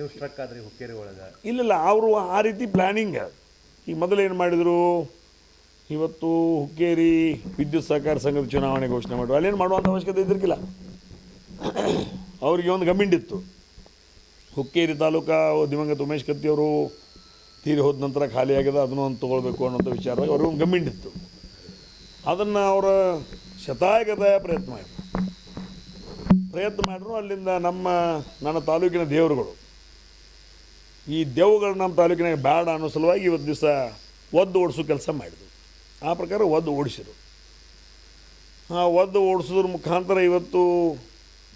ನೀವು ಸ್ಟ್ರಕ್ ಆದ್ರಿ ಹುಕ್ಕೇರಿ ಒಳಗೆ? ಇಲ್ಲಿಲ್ಲ, ಅವರು ಆ ರೀತಿ ಪ್ಲ್ಯಾನಿಂಗ್ ಈಗ ಮೊದಲು ಏನು ಮಾಡಿದರು? ಇವತ್ತು ಹುಕ್ಕೇರಿ ವಿದ್ಯುತ್ ಸಹಕಾರ ಸಂಘದ ಚುನಾವಣೆ ಘೋಷಣೆ ಮಾಡಿದ್ರು ಅಲ್ಲೇನು ಮಾಡುವಂಥ ಅವಶ್ಯಕತೆ ಇದ್ದಿರ್ಕಿಲ್ಲ. ಅವರಿಗೆ ಒಂದು ಗಮಿಂಡಿತ್ತು ಹುಕ್ಕೇರಿ ತಾಲೂಕಾ ದಿವಂಗತ ಉಮೇಶ್ ಕತ್ತಿಯವರು ತೀರಿ ಹೋದ ನಂತರ ಖಾಲಿ ಆಗಿದೆ ಅದನ್ನು ಒಂದು ತೊಗೊಳ್ಬೇಕು ಅನ್ನೋಂಥ ವಿಚಾರವಾಗಿ ಅವ್ರಿಗೆ ಒಂದು ಗಮಿಂಡಿತ್ತು ಅದನ್ನು ಅವರ ಶತಾಯಗತಾಯ ಪ್ರಯತ್ನ ಮಾಡಿದ್ರು. ಪ್ರಯತ್ನ ಮಾಡಿದ್ರು, ಅಲ್ಲಿಂದ ನಮ್ಮ, ನನ್ನ ತಾಲೂಕಿನ ದೇವರುಗಳು. ಈ ದೆವ್ಗಳು ನಮ್ಮ ತಾಲೂಕಿನಾಗ ಬೇಡ ಅನ್ನೋ ಸಲುವಾಗಿ ಇವತ್ತು ದಿವಸ ಒದ್ದು ಓಡಿಸೋ ಕೆಲಸ ಮಾಡಿದ್ರು. ಆ ಪ್ರಕಾರ ಒದ್ದು ಓಡಿಸಿದರು. ಆ ಒದ್ದು ಓಡಿಸೋದ್ರ ಮುಖಾಂತರ ಇವತ್ತು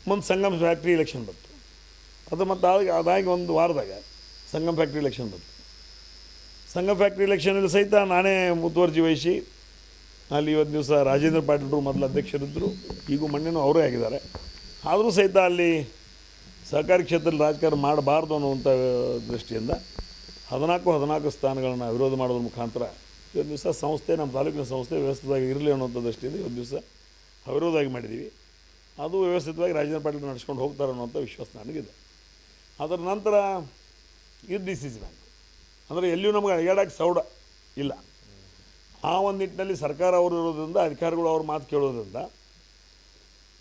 ಮುಂದೆ ಸಂಗಮ್ ಫ್ಯಾಕ್ಟ್ರಿ ಇಲೆಕ್ಷನ್ ಬಂತು. ಅದು ಮತ್ತು ಅದಾಗಿ ಅದಾಗಿ ಒಂದು ವಾರದಾಗ ಸಂಗಮ್ ಫ್ಯಾಕ್ಟ್ರಿ ಇಲೆಕ್ಷನ್ ಬಂತು. ಸಂಗಮ್ ಫ್ಯಾಕ್ಟ್ರಿ ಎಲೆಕ್ಷನಲ್ಲಿ ಸಹಿತ ನಾನೇ ಮುತುವರ್ಜಿ ವಹಿಸಿ ಅಲ್ಲಿ ಇವತ್ತು ದಿವಸ ರಾಜೇಂದ್ರ ಪಾಟೀಲ್ರು ಮೊದಲು ಅಧ್ಯಕ್ಷರಿದ್ದರು ಈಗೂ ಮಣ್ಣಿನೂ ಅವರೇ ಆಗಿದ್ದಾರೆ. ಆದರೂ ಸಹಿತ ಅಲ್ಲಿ ಸಹಕಾರಿ ಕ್ಷೇತ್ರದಲ್ಲಿ ರಾಜಕಾರಣ ಮಾಡಬಾರ್ದು ಅನ್ನುವಂಥ ದೃಷ್ಟಿಯಿಂದ ಹದಿನಾಲ್ಕು ಹದಿನಾಲ್ಕು ಸ್ಥಾನಗಳನ್ನು ವಿರೋಧ ಮಾಡೋದ್ರ ಮುಖಾಂತರ ಇವತ್ತು ದಿವಸ ಸಂಸ್ಥೆ, ನಮ್ಮ ತಾಲೂಕಿನ ಸಂಸ್ಥೆ ವ್ಯವಸ್ಥಿತವಾಗಿ ಇರಲಿ ಅನ್ನೋಂಥ ದೃಷ್ಟಿಯಿಂದ ಇವತ್ತು ದಿವಸ ಅವಿರೋಧವಾಗಿ ಮಾಡಿದ್ದೀವಿ. ಅದು ವ್ಯವಸ್ಥಿತವಾಗಿ ರಾಜೇಂದ್ರ ಪಾಟೀಲ್ ನಡೆಸ್ಕೊಂಡು ಹೋಗ್ತಾರೆ ಅನ್ನೋಂಥ ವಿಶ್ವಾಸ ನನಗಿದೆ. ಅದರ ನಂತರ ಇದು ಡಿ ಸಿ ಸಿ ಬ್ಯಾಂಕ್. ಅಂದರೆ ಎಲ್ಲಿಯೂ ನಮಗೆ ಅಡಿಗಾಡಕ್ಕೆ ಸೌಡ ಇಲ್ಲ. ಆ ಒಂದು ನಿಟ್ಟಿನಲ್ಲಿ ಸರ್ಕಾರ ಅವರು ಇರೋದ್ರಿಂದ, ಅಧಿಕಾರಿಗಳು ಅವ್ರ ಮಾತು ಕೇಳೋದ್ರಿಂದ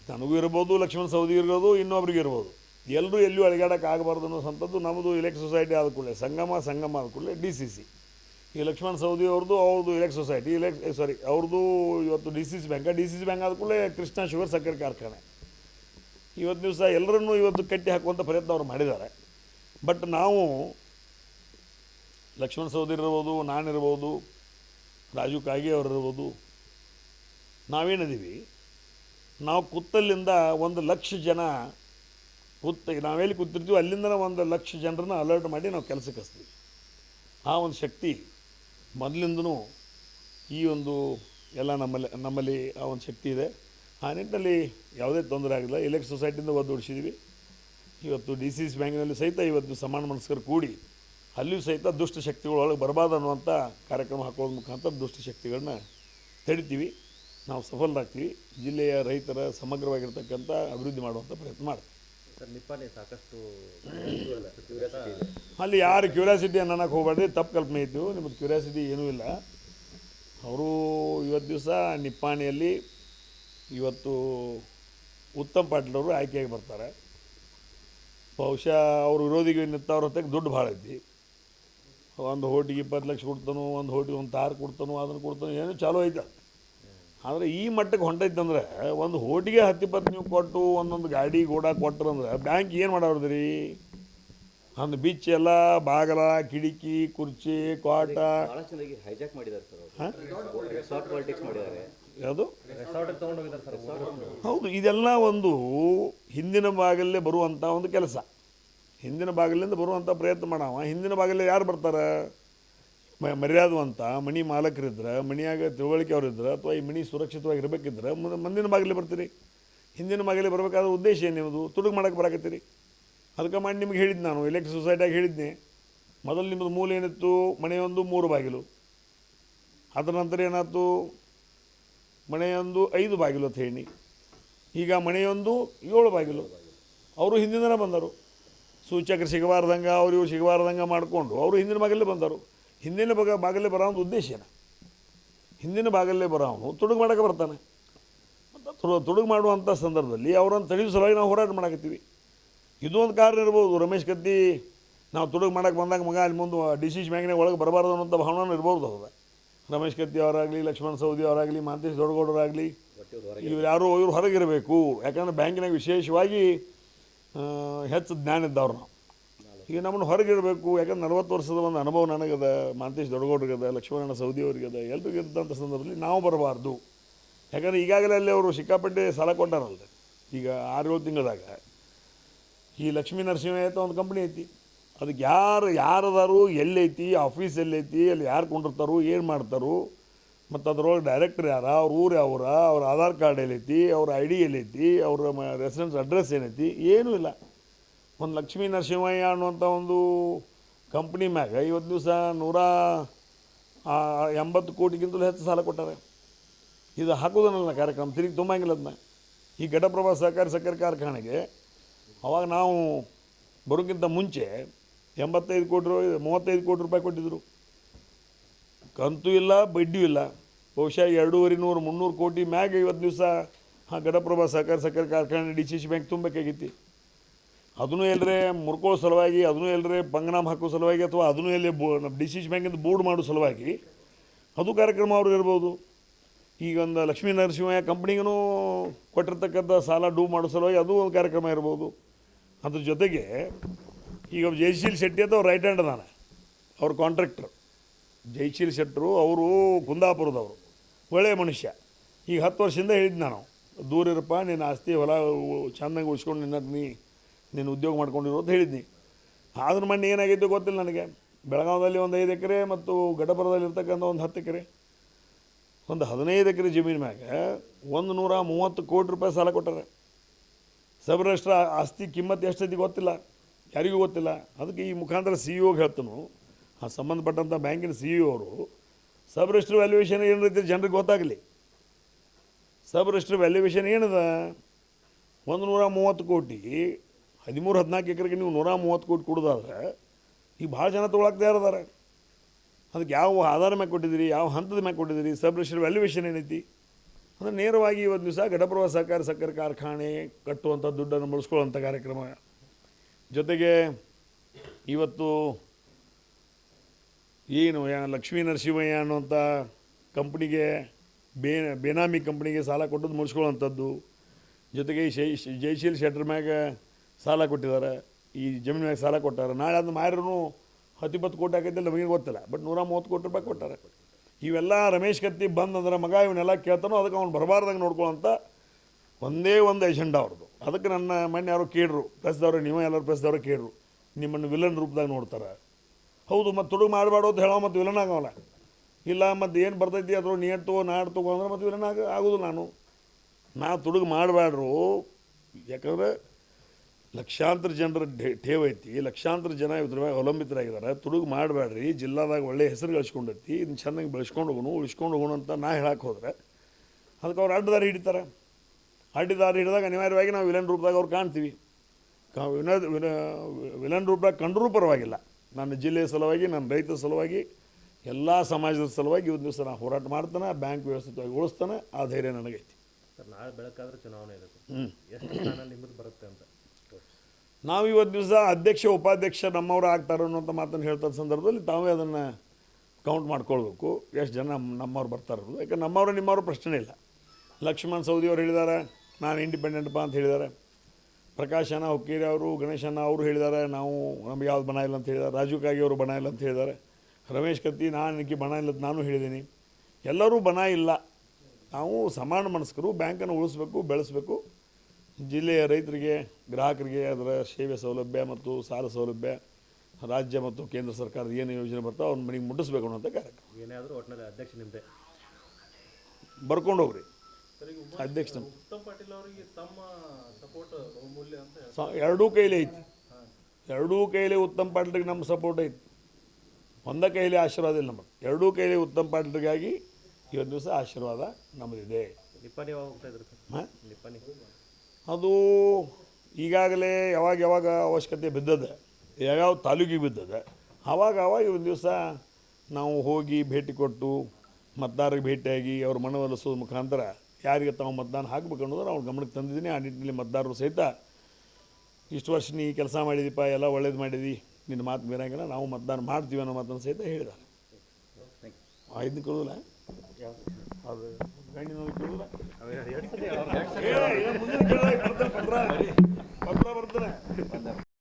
ನನಗೂ ಇರ್ಬೋದು, ಲಕ್ಷ್ಮಣ ಸೌದಿ ಇರ್ಬೋದು, ಇನ್ನೊಬ್ರಿಗೆ ಇರ್ಬೋದು. ಎಲ್ಲರೂ ಎಲ್ಲಿಯೂ ಅಳಗಾಡಕ್ಕೆ ಆಗಬಾರ್ದು ಅನ್ನೋಂಥದ್ದು ನಮ್ಮದು ಇಲೆಕ್ಟ್ ಸೊಸೈಟಿ ಆದ ಕೂಡಲೇ, ಸಂಗಮ ಸಂಗಮ ಆದ ಕೂಡಲೇ ಡಿ ಸಿ ಸಿ ಈ ಲಕ್ಷ್ಮಣ ಸೌದಿ ಅವ್ರದ್ದು ಅವ್ರದ್ದು ಇಲೆಕ್ಟ್ ಸೊಸೈಟಿ ಇಲೆಕ್ಟ್ ಸಾರಿ ಅವ್ರದ್ದು ಇವತ್ತು D C C bank D C C bank ಆದ ಕೂಡಲೇ ಕೃಷ್ಣ ಶುಗರ್ ಸಕ್ಕರೆ ಕಾರ್ಖಾನೆ. ಇವತ್ತು ದಿವಸ ಎಲ್ಲರನ್ನೂ ಇವತ್ತು ಕಟ್ಟಿ ಹಾಕುವಂಥ ಪ್ರಯತ್ನ ಅವ್ರು ಮಾಡಿದ್ದಾರೆ. ಬಟ್ ನಾವು ಲಕ್ಷ್ಮಣ ಸೌದಿ ಇರ್ಬೋದು ನಾನಿರ್ಬೋದು ರಾಜು ಕಾಗಿ ಅವರಿರ್ಬೋದು ನಾವೇನಿದ್ದೀವಿ? ನಾವು ಕುತ್ತಲ್ಲಿಂದ ಒಂದು ಲಕ್ಷ ಜನ ಕುತ್ತ ನಾವೆಲ್ಲಿ ಕೂತಿರ್ತೀವಿ ಅಲ್ಲಿಂದ ಒಂದು ಲಕ್ಷ ಜನರನ್ನ ಅಲರ್ಟ್ ಮಾಡಿ ನಾವು ಕೆಲಸಕ್ಕೆ ಹಚ್ತೀವಿ. ಆ ಒಂದು ಶಕ್ತಿ ಮೊದಲಿಂದನೂ ಈ ಒಂದು ಎಲ್ಲ ನಮ್ಮಲ್ಲಿ ನಮ್ಮಲ್ಲಿ ಆ ಒಂದು ಶಕ್ತಿ ಇದೆ. ಆ ನಿಟ್ಟಿನಲ್ಲಿ ಯಾವುದೇ ತೊಂದರೆ ಆಗಿಲ್ಲ. ಎಲೆಕ್ಟ್ ಸೊಸೈಟಿಯಿಂದ ಒದ್ದು ಓಡಿಸಿದ್ವಿ ಇವತ್ತು ಡಿ ಸಿ ಸಿ ಬ್ಯಾಂಕಿನಲ್ಲಿ ಸಹಿತ ಇವತ್ತು ಸಮಾನ ಮನಸ್ಕರು ಕೂಡಿ ಅಲ್ಲಿಯೂ ಸಹಿತ ದುಷ್ಟ ಶಕ್ತಿಗಳು ಒಳಗೆ ಬರಬಾರ್ದು ಅನ್ನುವಂಥ ಕಾರ್ಯಕ್ರಮ ಹಾಕೋದ್ರ ಮುಖಾಂತರ ದುಷ್ಟ ಶಕ್ತಿಗಳನ್ನ ತಡಿತೀವಿ. ನಾವು ಸಫಲರಾಗ್ತೀವಿ. ಜಿಲ್ಲೆಯ ರೈತರ ಸಮಗ್ರವಾಗಿರ್ತಕ್ಕಂಥ ಅಭಿವೃದ್ಧಿ ಮಾಡುವಂಥ ಪ್ರಯತ್ನ ಮಾಡ್ತೀವಿ. ಅಲ್ಲಿ ಯಾರು ಕ್ಯೂರಿಯಾಸಿಟಿ ಅನ್ನೋಕೆ ಹೋಗಬೇಡ್ರಿ ತಪ್ಪು ಕಲ್ಪನೆ ಇದ್ದು ನಿಮ್ಮದು ಕ್ಯೂರಿಯಾಸಿಟಿ ಏನೂ ಇಲ್ಲ. ಅವರು ಇವತ್ತು ದಿವಸ ನಿಪ್ಪಾಣಿಯಲ್ಲಿ ಇವತ್ತು ಉತ್ತಮ್ ಪಾಟೀಲ್ ಅವರು ಆಯ್ಕೆಯಾಗಿ ಬರ್ತಾರೆ. ಬಹುಶಃ ಅವ್ರ ವಿರೋಧಿಗೆ ನಿಂತವ್ರ ಹೊತ್ತಿಗೆ ದುಡ್ಡು ಭಾಳ ಐತಿ. ಒಂದು ಹೋಟಿಗೆ ಇಪ್ಪತ್ತು ಲಕ್ಷ ಕೊಡ್ತಾನೋ, ಒಂದು ಹೋಟಿಗೆ ಒಂದು ತಾರು ಕೊಡ್ತಾನೋ, ಅದನ್ನು ಕೊಡ್ತಾನೋ, ಏನೋ ಚಾಲೂ ಐತೆ. ಆದರೆ ಈ ಮಟ್ಟಕ್ಕೆ ಹೊಂಟೈತಂದ್ರೆ ಒಂದು ಹೋಟಿಗೆ ಹತ್ತು ಇಪ್ಪತ್ತು ನೀವು ಕೊಟ್ಟು ಒಂದೊಂದು ಗಾಡಿ ಗೋಡ ಕೊಟ್ರಂದ್ರೆ ಬ್ಯಾಂಕ್ ಏನು ಮಾಡೋರ್ದು ರೀ ಒಂದು ಬೀಚ್ ಎಲ್ಲ ಬಾಗಲ ಕಿಟಕಿ ಕುರ್ಚಿ ಕ್ವಾಟ ಹೈಜಾಕ್ ಮಾಡಿದ್ದಾರೆ ಸರ್ ಅವರು. ರೆಸಾರ್ಟ್ ಪಾಲಿಟಿಕ್ಸ್ ಮಾಡಿದ್ದಾರೆ ಯಾವುದು? ಹೌದು ಇದೆಲ್ಲ ಒಂದು ಹಿಂದಿನ ಭಾಗಲ್ಲೇ ಬರುವಂಥ ಒಂದು ಕೆಲಸ. ಹಿಂದಿನ ಭಾಗಲಿಂದ ಬರುವಂಥ ಪ್ರಯತ್ನ ಮಾಡವ ಹಿಂದಿನ ಭಾಗಲ್ಲೇ ಯಾರು ಬರ್ತಾರೆ? ಮರ್ಯಾದವಂತ ಮಣಿ ಮಾಲಕರಿದ್ರೆ, ಮಣಿಯಾಗ ತಿಳುವಳಿಕೆ ಅವರಿದ್ರೆ ಅಥವಾ ಈ ಮಣಿ ಸುರಕ್ಷಿತವಾಗಿ ಇರಬೇಕಿದ್ರೆ ಮುಂದೆ, ಮುಂದಿನ ಬಾಗಿಲೇ ಬರ್ತೀರಿ. ಹಿಂದಿನ ಬಾಗಿಲೇ ಬರಬೇಕಾದ ಉದ್ದೇಶ ಏನು ನಿಮ್ಮದು ತುಡುಗು ಮಾಡಕ್ಕೆ ಬರಾಕತ್ತೀರಿ. ಅದಕ್ಕೆ ಮಾಡಿ ನಿಮ್ಗೆ ಹೇಳಿದ್ದು ನಾನು, ಎಲೆಕ್ಟ್ರಿಕ್ ಸೊಸೈಟಿಯಾಗಿ ಹೇಳಿದ್ದೆ ಮೊದಲು ನಿಮ್ಮದು ಮೂಲ ಏನಿತ್ತು? ಮನೆಯೊಂದು ಮೂರು ಬಾಗಿಲು. ಅದರ ನಂತರ ಏನಾಯ್ತು? ಮನೆಯೊಂದು ಐದು ಬಾಗಿಲು ಅಂತ ಹೇಳಿ. ಈಗ ಮನೆಯೊಂದು ಏಳು ಬಾಗಿಲು. ಅವರು ಹಿಂದಿನ ಬಂದರು. ಸೂಚಕರು ಸಿಗಬಾರ್ದಂಗೆ, ಅವರು ಇವ್ರು ಸಿಗಬಾರ್ದಂಗೆ ಮಾಡಿಕೊಂಡು ಅವರು ಹಿಂದಿನ ಬಾಗಿಲೇ ಬಂದರು. ಹಿಂದಿನ ಭಾಗ ಬಾಗಿಲೇ ಬರೋ ಒಂದು ಉದ್ದೇಶ ಏನು? ಹಿಂದಿನ ಬರೋ ಅವನು ತುಡುಗು ಮಾಡೋಕೆ ಬರ್ತಾನೆ. ಮತ್ತು ತುಡು, ತುಡುಗು ಮಾಡುವಂಥ ಸಂದರ್ಭದಲ್ಲಿ ಅವರನ್ನು ತಡೆಯೋ ಸಲುವಾಗಿ ನಾವು ಹೋರಾಟ ಮಾಡಕತ್ತೀವಿ. ಇದು ಒಂದು ಕಾರಣ ಇರ್ಬೋದು. ರಮೇಶ್ ಕತ್ತಿ ನಾವು ತುಡುಗು ಮಾಡಕ್ಕೆ ಬಂದಾಗ ಮಗ ಅಲ್ಲಿ ಮುಂದೆ ಡಿ ಸಿ ಬ್ಯಾಂಕ್ನಾಗ ಒಳಗೆ ಬರಬಾರ್ದು ಅನ್ನೋಂಥ ಭಾವನೆ ಇರ್ಬೋದು ಅವ್ರ ರಮೇಶ್ ಕತ್ತಿ ಅವರಾಗಲಿ, ಲಕ್ಷ್ಮಣ ಸೌದಿ ಅವರಾಗಲಿ, ಮಾಂತೇಶ್ ದೊಡ್ಡಗೌಡರಾಗಲಿ, ಇವ್ರು ಯಾರು ಇವ್ರು ಹೊರಗಿರಬೇಕು. ಯಾಕಂದ್ರೆ ಬ್ಯಾಂಕಿನಾಗ ವಿಶೇಷವಾಗಿ ಹೆಚ್ಚು ಜ್ಞಾನ ಇದ್ದವ್ರು ನಾವು. ಈಗ ನಮ್ಮನ್ನು ಹೊರಗಿಡಬೇಕು. ಯಾಕಂದ್ರೆ ನಲವತ್ತು ವರ್ಷದ ಒಂದು ಅನುಭವ ನನಗದ, ಮಾಂತೇಶ್ ದೊಡ್ಡಗೌಡ್ರಿಗದ ಲಕ್ಷ್ಮಣ ಸೌದಿ ಅವ್ರಿಗದ, ಎಲ್ರಿಗೂ ಇದ್ದಂಥ ಸಂದರ್ಭದಲ್ಲಿ ನಾವು ಬರಬಾರ್ದು. ಯಾಕಂದ್ರೆ ಈಗಾಗಲೇ ಅಲ್ಲಿ ಅವರು ಸಿಕ್ಕಾಪಟ್ಟೆ ಸಾಲ ಕೊಟ್ಟಾರಲ್ಲ ಈಗ ಆರು ತಿಂಗಳದಾಗ ಈ ಲಕ್ಷ್ಮೀ ನರಸಿಂಹ ಅಂತ ಒಂದು ಕಂಪ್ನಿ ಐತಿ. ಅದಕ್ಕೆ ಯಾರು, ಯಾರದಾರು ಎಲ್ಲೈತಿ ಆಫೀಸ್ ಎಲ್ಲೈತಿ, ಅಲ್ಲಿ ಯಾರು ಕೊಂಡಿರ್ತಾರೋ, ಏನು ಮಾಡ್ತಾರೋ, ಮತ್ತು ಅದರೊಳಗೆ ಡೈರೆಕ್ಟರ್ ಯಾರ, ಅವ್ರ ಊರು ಯಾವ್ರ, ಅವ್ರ ಆಧಾರ್ ಕಾರ್ಡ್ ಎಲ್ಲೈತಿ, ಅವ್ರ ಐ ಡಿ ಎಲ್ಲೈತಿ, ಅವ್ರ ರೆಸಿಡೆನ್ಸ್ ಅಡ್ರೆಸ್ ಏನೈತಿ, ಏನೂ ಇಲ್ಲ. ಒಂದು ಲಕ್ಷ್ಮೀ ನರಸಿಂಹಯ್ಯ ಅನ್ನುವಂಥ ಒಂದು ಕಂಪ್ನಿ ಮ್ಯಾಗ ಐವತ್ತು ದಿವಸ ನೂರ ಎಂಬತ್ತು ಕೋಟಿಗಿಂತಲೂ ಹೆಚ್ಚು ಸಾಲ ಕೊಟ್ಟಾರೆ ಇದು ಹಾಕೋದನ್ನಲ್ಲ ಕಾರ್ಯಕ್ರಮ, ತಿರುಗಿ ತುಂಬಂಗಿಲ್ಲ ಅದನ್ನ. ಈ ಘಟಪ್ರಭಾ ಸಹಕಾರಿ ಸಕ್ಕರೆ ಕಾರ್ಖಾನೆಗೆ ಅವಾಗ ನಾವು ಬರೋಕ್ಕಿಂತ ಮುಂಚೆ ಎಂಬತ್ತೈದು ಕೋಟಿ ರೂ- ಮೂವತ್ತೈದು ಕೋಟಿ ರೂಪಾಯಿ ಕೊಟ್ಟಿದ್ದರು ಕಂತು ಇಲ್ಲ ಬಡ್ಡಿಯೂ ಇಲ್ಲ. ಬಹುಶಃ ಎರಡೂವರೆ ನೂರು, ಮುನ್ನೂರು ಕೋಟಿ ಮ್ಯಾಗ ಇವತ್ತು ದಿವಸ ಹಾಂ ಗಡಪ್ರಭಾ ಸಹಕಾರಿ ಸಕ್ಕರೆ ಕಾರ್ಖಾನೆ ಡಿ ಸಿ ಸಿ ಬ್ಯಾಂಕ್ ತುಂಬಬೇಕಾಗಿತ್ತು. ಅದನ್ನು ಎಲ್ಲರೇ ಮುರ್ಕೊಳ್ಳೋ ಸಲುವಾಗಿ, ಅದನ್ನು ಎಲ್ಲರೇ ಪಂಗನಾಮ ಹಾಕೋ ಸಲುವಾಗಿ ಅಥವಾ ಅದನ್ನು ಎಲ್ಲಿ ಬೋ ಡಿ ಸಿ ಸಿ ಬ್ಯಾಂಕಿಂದ ಬೋರ್ಡ್ ಮಾಡೋ ಸಲುವಾಗಿ ಅದು ಕಾರ್ಯಕ್ರಮ ಅವ್ರು ಇರ್ಬೋದು. ಈಗ ಒಂದು ಲಕ್ಷ್ಮೀ ನರಸಿಂಹಯ್ಯ ಕಂಪ್ನಿಗೂ ಕೊಟ್ಟಿರ್ತಕ್ಕಂಥ ಸಾಲ ಡೂ ಮಾಡೋ ಸಲುವಾಗಿ ಅದು ಒಂದು ಕಾರ್ಯಕ್ರಮ ಇರ್ಬೋದು. ಅದ್ರ ಜೊತೆಗೆ ಈಗ ಜಯಶೀಲ್ ಶೆಟ್ಟಿ ಅಂತ ಅವ್ರು ರೈಟ್ ಹ್ಯಾಂಡ್ ನಾನು ಅವ್ರ ಕಾಂಟ್ರಾಕ್ಟ್ರು. ಜಯಶೀಲ್ ಶೆಟ್ಟರು, ಅವರು ಕುಂದಾಪುರದವರು. ಒಳ್ಳೆಯ ಮನುಷ್ಯ. ಈಗ ಹತ್ತು ವರ್ಷದಿಂದ ಹೇಳಿದ್ದು ನಾನು, ದೂರ ಇರಪ್ಪ, ನಿನ್ನ ಆಸ್ತಿ ಹೊಲ ಚೆಂದಂಗೆ ಉಳಿಸ್ಕೊಂಡು ನಿನ್ನ ನೀ ನೀನು ಉದ್ಯೋಗ ಮಾಡ್ಕೊಂಡಿರೋ ಅಂತ ಹೇಳಿದ್ನಿ. ಆದ್ರ ಮಣ್ಣು ಏನಾಗಿದ್ದು ಗೊತ್ತಿಲ್ಲ ನನಗೆ. ಬೆಳಗಾವದಲ್ಲಿ ಒಂದು ಐದು ಎಕರೆ ಮತ್ತು ಗಡಪುರದಲ್ಲಿ ಇರ್ತಕ್ಕಂಥ ಒಂದು ಹತ್ತು ಎಕರೆ. ಒಂದು ಹದಿನೈದು ಎಕರೆ ಜಮೀನು ಮ್ಯಾಗ ಒಂದು ನೂರ ಮೂವತ್ತು ಕೋಟಿ ರೂಪಾಯಿ ಸಾಲ ಕೊಟ್ಟಾರೆ. ಸಬರಷ್ಟ್ರ ಆಸ್ತಿ ಕಿಮ್ಮತ್ತು ಎಷ್ಟೈತಿ ಗೊತ್ತಿಲ್ಲ. ಯಾರಿಗೂ ಗೊತ್ತಿಲ್ಲ. ಅದಕ್ಕೆ ಈ ಮುಖಾಂತರ ಸಿ ಇ ಓಗೆ ಹೇಳ್ತನು. ಆ ಸಂಬಂಧಪಟ್ಟಂಥ ಬ್ಯಾಂಕಿನ ಸಿ ಇ ಅವರು ಸಬ್ ವ್ಯಾಲ್ಯೂಯೇಷನ್ ಏನು ರೀತಿ ಜನರಿಗೆ ಗೊತ್ತಾಗಲಿ. ಸಬ್ ರಿಜಿಸ್ಟ್ರ್ ವ್ಯಾಲ್ಯೂಯೇಷನ್ ಏನದ? ಒಂದು ನೂರ ಮೂವತ್ತು ಕೋಟಿ. ಹದಿಮೂರು, ಹದಿನಾಲ್ಕು ಎಕರೆಗೆ ನೀವು ನೂರ ಮೂವತ್ತು ಕೋಟಿ ಕೊಡೋದಾದ್ರೆ ಈಗ ಭಾಳ ಜನ ತೊಗೊಳಕ್ತಾ ಇದ್ದಾರೆ ಅದಕ್ಕೆ ಯಾವ ಆಧಾರ ಮ್ಯಾಗೆ ಕೊಟ್ಟಿದ್ದೀರಿ, ಯಾವ ಹಂತದ ಮ್ಯಾಗೆ ಕೊಟ್ಟಿದ್ದೀರಿ ಸಬ್ ವ್ಯಾಲ್ಯೂವೇಷನ್ ಏನೈತಿ? ಅಂದರೆ ನೇರವಾಗಿ ಇವತ್ತು ದಿವಸ ಘಟಪ್ರಭಾ ಸಹಕಾರ, ಸಕ್ಕರೆ ಕಾರ್ಖಾನೆ ಕಟ್ಟುವಂಥ ದುಡ್ಡನ್ನು ಬಳಸ್ಕೊಳ್ಳುವಂಥ ಕಾರ್ಯಕ್ರಮ. ಜೊತೆಗೆ ಇವತ್ತು ಏನು ಲಕ್ಷ್ಮೀ ನರಸಿಂಹಯ್ಯ ಅನ್ನುವಂಥ ಕಂಪ್ನಿಗೆ, ಬೇ, ಬೇನಾಮಿ ಕಂಪ್ನಿಗೆ ಸಾಲ ಕೊಟ್ಟದ್ದು ಮುಗಿಸ್ಕೊಳ್ಳುವಂಥದ್ದು ಜೊತೆಗೆ ಶೈ- ಜಯಶೀಲ್ ಶೆಟ್ರ್ ಮ್ಯಾಗ ಸಾಲ ಕೊಟ್ಟಿದ್ದಾರೆ. ಈ ಜಮೀನಿಗೆ ಸಾಲ ಕೊಟ್ಟಾರೆ. ನಾಳೆ ಅದು ಮಾರ್ರೂ ಹತ್ತಿಪ್ಪತ್ತು ಕೋಟಿ ಆಗೈತಿಲ್ಲ ನಮಗೆ ಗೊತ್ತಿಲ್ಲ. ಬಟ್ ನೂರ ಮೂವತ್ತು ಕೋಟಿ ರೂಪಾಯಿ ಕೊಟ್ಟಾರೆ. ಇವೆಲ್ಲ ರಮೇಶ್ ಕತ್ತಿ ಬಂದಂದ್ರೆ ಮಗ ಇವನ್ನೆಲ್ಲ ಕೇಳ್ತಾನೋ ಅದಕ್ಕೆ ಅವ್ನು ಬರಬಾರ್ದಂಗೆ ನೋಡ್ಕೊಳ್ಳೋಂಥ ಒಂದೇ ಒಂದು ಏಜೆಂಡಾ ಅವ್ರದ್ದು. ಅದಕ್ಕೆ ನನ್ನ ಮೊನ್ನೆ ಯಾರು ಕೇಳಿರು. ಪ್ರೆಸ್ದವ್ರು, ನೀವು ಎಲ್ಲರೂ ಪ್ರೆಸ್ದವ್ರು ಕೇಳಿರು. ನಿಮ್ಮನ್ನು ವಿಲನ್ ರೂಪದಾಗ ನೋಡ್ತಾರೆ. ಹೌದು, ಮತ್ತು ತುಡುಗು ಮಾಡಬೇಡ ಅಂತ ಹೇಳೋ ಮತ್ತು ವಿಲನ್ ಆಗೋಲ್ಲ ಇಲ್ಲ, ಮತ್ತು ಏನು ಬರ್ತೈತಿ ಅದ್ರ ನೀರು ತಗೋ ನಾಡು ತಗೋ ಅಂದ್ರೆ ಮತ್ತು ವಿಲನ್ ಆಗ ಆಗೋದು ನಾನು. ನಾ ತುಡುಗು ಮಾಡಬೇಡ್ರು ಯಾಕಂದ್ರೆ ಲಕ್ಷಾಂತರ ಜನರ ಢೇ- ಠೇವ್ ಐತಿ ಲಕ್ಷಾಂತರ ಜನ ಇದ್ರ ಮ್ಯಾಗ ಅವಲಂಬಿತರಾಗಿದ್ದಾರೆ. ತುಡುಗು ಮಾಡಬೇಡ್ರಿ ಜಿಲ್ಲಾದಾಗ ಒಳ್ಳೆ ಹೆಸರು ಗಳಿಸ್ಕೊಂಡೈತಿ ಇದನ್ನ ಚೆನ್ನಾಗಿ ಬೆಳೆಸ್ಕೊಂಡು ಹೋಗೋಣ ಉಳಿಸ್ಕೊಂಡು ಹೋಗೋಣ ಅಂತ ನಾ ಹೇಳಕ್ಕೆ ಹೋದರೆ ಅದಕ್ಕೆ ಅವ್ರು ಅಡ್ಡದಾರಿ ಹಿಡಿತಾರೆ. ಅಡ್ಡದಾರಿ ಹಿಡಿದಾಗ ಅನಿವಾರ್ಯವಾಗಿ ನಾವು ವಿಲನ್ ರೂಪದಾಗ ಅವ್ರು ಕಾಣ್ತೀವಿ. ಕಾ ವಿನ ವಿನ ವಿಲನ್ ರೂಪದಾಗ ಕಂಡರೂ ಪರವಾಗಿಲ್ಲ. ನನ್ನ ಜಿಲ್ಲೆಯ ಸಲುವಾಗಿ ನನ್ನ ರೈತರ ಸಲುವಾಗಿ ಎಲ್ಲ ಸಮಾಜದ ಸಲುವಾಗಿ ಇವತ್ತು ದಿವಸ ನಾನು ಹೋರಾಟ ಮಾಡ್ತಾನೆ ಬ್ಯಾಂಕ್ ವ್ಯವಸ್ಥಿತವಾಗಿ ಉಳಿಸ್ತಾನೆ ಆ ಧೈರ್ಯ ನನಗೈತಿ. ಸರ್ ನಾಳೆ ಬೆಳಕಾದ್ರೆ ಚುನಾವಣೆ ಹ್ಞೂ ಎಷ್ಟು ಸ್ಥಾನ ನಿಮ್ಮದು ಬರುತ್ತೆ ಅಂತ. ನಾವು ಇವತ್ತು ದಿವಸ ಅಧ್ಯಕ್ಷ, ಉಪಾಧ್ಯಕ್ಷ ನಮ್ಮವರು ಆಗ್ತಾರೆ ಅನ್ನೋಂಥ ಮಾತನ್ನು ಹೇಳ್ತಾ ಸಂದರ್ಭದಲ್ಲಿ ತಾವೇ ಅದನ್ನು ಕೌಂಟ್ ಮಾಡ್ಕೊಳ್ಬೇಕು. ಎಷ್ಟು ಜನ ನಮ್ಮ ನಮ್ಮವ್ರು ಬರ್ತಾರೆ ಯಾಕೆ ನಮ್ಮವರು ನಿಮ್ಮವರು ಪ್ರಶ್ನೆ ಇಲ್ಲ. ಲಕ್ಷ್ಮಣ್ ಸೌದಿ ಅವರು ಹೇಳಿದ್ದಾರೆ, ನಾನು ಬಾ ಅಂತ ಹೇಳಿದ್ದಾರೆ. ಪ್ರಕಾಶನ ಹುಕ್ಕೇರಿ ಅವರು ಗಣೇಶನ ಅವರು ಹೇಳಿದ್ದಾರೆ, ನಾವು ನಮ್ಗೆ ಯಾವ್ದು ಬಣ ಇಲ್ಲ ಅಂತ ಹೇಳಿದ್ದಾರೆ. ರಾಜು ಕಾಗಿ ಅವರು ಬಣ ಇಲ್ಲ ಅಂತ ಹೇಳಿದ್ದಾರೆ. ರಮೇಶ್ ಕತ್ತಿ, ನಾನು ನಿಕ್ಕಿ ಬಣ ಇಲ್ಲ ಅಂತ ನಾನು ಹೇಳಿದ್ದೀನಿ. ಎಲ್ಲರೂ ಬಣ ಇಲ್ಲ. ನಾವು ಸಮಾನ ಮನಸ್ಕರು, ಬ್ಯಾಂಕನ್ನು ಉಳಿಸ್ಬೇಕು, ಬೆಳೆಸಬೇಕು. ಜಿಲ್ಲೆಯ ರೈತರಿಗೆ ಗ್ರಾಹಕರಿಗೆ ಅದರ ಸೇವೆ ಸೌಲಭ್ಯ ಮತ್ತು ಸಾಲ ಸೌಲಭ್ಯ ರಾಜ್ಯ ಮತ್ತು ಕೇಂದ್ರ ಸರ್ಕಾರದ ಏನು ಯೋಜನೆ ಬರ್ತಾವೆ ಅವ್ನ ಮನೆಗೆ ಮುಟ್ಟಿಸ್ಬೇಕು ಅನ್ನೋಂಥ ಕಾರ್ಯಕ್ರಮ. ಏನಾದರೂ ಒಟ್ಟಿನಲ್ಲಿ ಅಧ್ಯಕ್ಷ ನಿಮ್ಮದೆ ಬರ್ಕೊಂಡು ಹೋಗ್ರಿ ಅಧ್ಯಕ್ಷ ಉತ್ತಮ್ ಪಾಟೀಲ್ ಅವರಿಗೆ ತಮ್ಮ ಸಪೋರ್ಟ್ ಬಹುಮೂಲ್ಯ ಅಂತ ಹೇಳ್ತಾರೆ. ಸ- ಎರಡೂ ಕೈಲಿ ಐತಿ. ಎರಡೂ ಕೈಲಿ ಉತ್ತಮ್ ಪಾಟೀಲ್ಗೆ ನಮ್ಮ ಸಪೋರ್ಟ್ ಐತಿ. ಒಂದ ಕೈಲಿ ಆಶೀರ್ವಾದ ಇಲ್ಲ ನಮಗೆ ಎರಡೂ ಕೈಲಿ ಉತ್ತಮ್ ಪಾಟೀಲ್ಗಾಗಿ ಇವತ್ತು ದಿವಸ ಆಶೀರ್ವಾದ ನಮ್ಮದಿದೆ ಅದು ಈಗಾಗಲೇ ಯಾವಾಗ ಯಾವಾಗ ಅವಶ್ಯಕತೆ ಬಿದ್ದದೆ ಯಾವ್ಯಾವ ತಾಲೂಕಿಗೆ ಬಿದ್ದದೆ ಆವಾಗ ಆವಾಗ ಒಂದು ದಿವಸ ನಾವು ಹೋಗಿ ಭೇಟಿ ಕೊಟ್ಟು ಮತದಾರರಿಗೆ ಭೇಟಿಯಾಗಿ ಅವ್ರ ಮನವೊಲಿಸೋದ್ರ ಮುಖಾಂತರ ಯಾರಿಗೆ ತಾವು ಮತದಾನ ಹಾಕ್ಬೇಕು ಅನ್ನೋದ್ರ ಅವ್ರ ಗಮನಕ್ಕೆ ತಂದಿದ್ದೀನಿ. ಆ ನಿಟ್ಟಿನಲ್ಲಿ ಮತದಾರರು ಸಹಿತ ಇಷ್ಟು ವರ್ಷ ನೀ ಕೆಲಸ ಮಾಡಿದೀಪ ಎಲ್ಲ ಒಳ್ಳೇದು ಮಾಡಿದಿ ನಿನ್ನ ಮಾತು ಮೀರಂಗಿಲ್ಲ ನಾವು ಮತದಾನ ಮಾಡ್ತೀವಿ ಅನ್ನೋ ಮಾತನ್ನು ಸಹಿತ ಹೇಳಿದ್ದಾರೆ. ಐದನೇ ಕೊಡೋದಿಲ್ಲ? ಅದು ಪತ್ರ ಬರ್ತಾರೆ.